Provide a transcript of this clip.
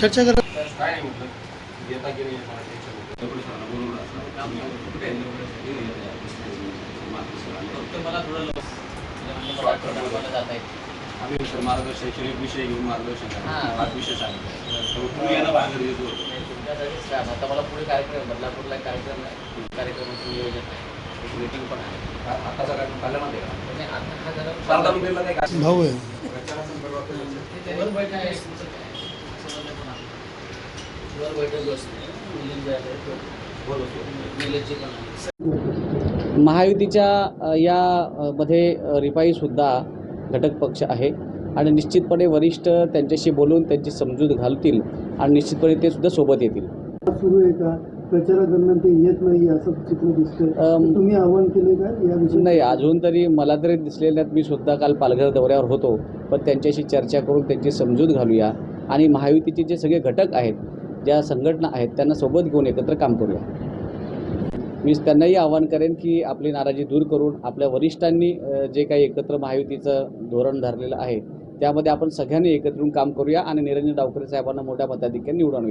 चर्चा करा. काय नाही म्हटलं येता की नाही मला टेन्शन फक्त मला थोडं लवकर वाटतं मला जाता येईल आम्ही सर मार्गदर्शन शैक्षणिक विषय घेऊन मार्गदर्शन हां. करतो विषय सांगितले तुम्ही भाग घेतो आता मला पुढे कार्यक्रम बदलापूरला एक कार्यक्रम आहे. कार्यक्रमाचं नियोजन आहे. एक मीटिंग पण आहे. आताचा आता हा जरा भाऊ आहे वर बैठक आहे तुमचं काय समजलं पण आहे. वर बैठक बसते मिलिंद जे आहे ते निलेशजी पण आहे महायुतीच्या या मध्ये रिपाईसुद्धा घटक पक्ष आहे. आणि निश्चितपणे वरिष्ठ त्यांच्याशी बोलून त्यांची समजूत घालतील आणि निश्चितपणे ते सुद्धा सोबत येतील. सुरू आहे का? प्रचारादरम्यान ते येत नाही असं चित्र दिसतंय. अम, तुम्ही आव्हान केले का या विषयी? नाही अजून तरी मला तरी दिसलेल्यात मी सुद्धा काल पालघर दौऱ्यावर होतो. पण त्यांच्याशी चर्चा करून त्यांची समजूत घालूया. आणि महायुतीचे जे सगळे घटक आहेत ज्या संघटना आहेत त्यांना सोबत घेऊन एकत्र काम करूया. मी त्यांनाही आवाहन करेन की आपली नाराजी दूर करून आपल्या वरिष्ठांनी जे काही एकत्र महायुतीचं धोरण धरलेलं आहे त्यामध्ये आपण सगळ्यांनी एकत्र येऊन काम करूया आणि निरंजन डावकरे साहेबांना मोठ्या मताधिक्याने निवडून